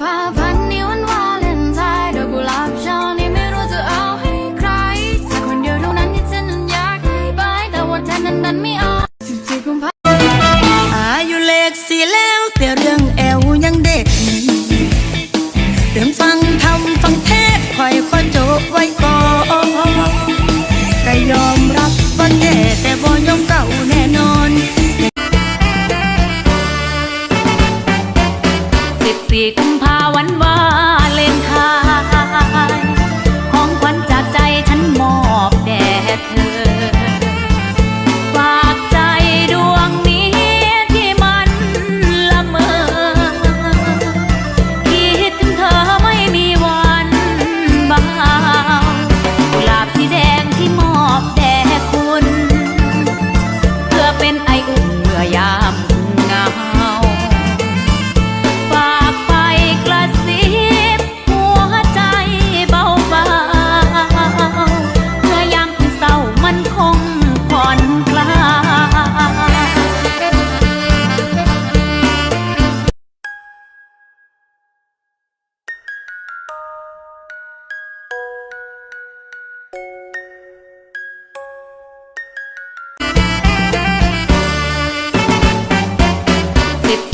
ภาพันธ์นี้วันวาเลนไทน์ดอกกุหลาบช่อนี้ไม่รู้จะเอาให้ใครแต่คนเดียวเท่านั้นที่ฉันนั้นอยากให้ไปแต่ว่าเธอนั้นดันไม่เอาสิบสี่กุมภาอายุเลขสี่แล้วแต่เรื่องแอวยังเด็กเรื่องฟังทำฟังเทศคอยขอโจบไว้ก่อนก็ยอมรับว่าแก่แต่บ่ยอมเก่าแน่ สี่กุมภาวันวา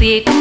สิบสี่กุม